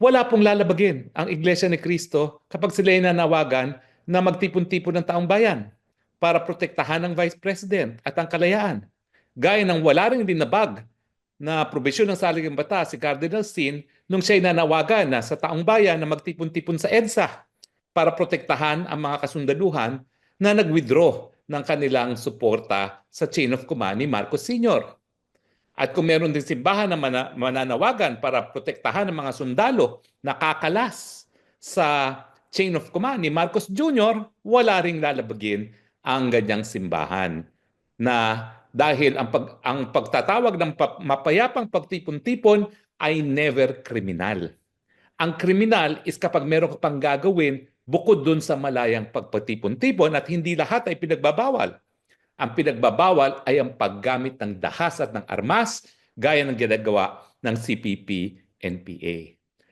wala pong lalabagin ang Iglesia ni Cristo kapag sila ay nanawagan na magtipon-tipon ng taong bayan para protektahan ang Vice President at ang kalayaan. Gaya ng wala rin dinabag na probisyon ng saligang batas si Cardinal Sin nung siya'y nanawagan na sa taong bayan na magtipon-tipon sa EDSA para protektahan ang mga kasundaluhan na nag-withdraw ng kanilang suporta sa chain of command ni Marcos Sr. At kung meron din simbahan na mana- mananawagan para protektahan ang mga sundalo na kakalas sa chain of command ni Marcos Jr., wala ring lalabagin ang ganyang simbahan na dahil ang, pag, ang pagtatawag ng pa- mapayapang pagtipon-tipon ay never kriminal. Ang kriminal is kapag meron ka pang gagawin bukod dun sa malayang pagpatipon-tipon at hindi lahat ay pinagbabawal. Ang pinagbabawal ay ang paggamit ng dahas at ng armas gaya ng ginagawa ng CPP-NPA.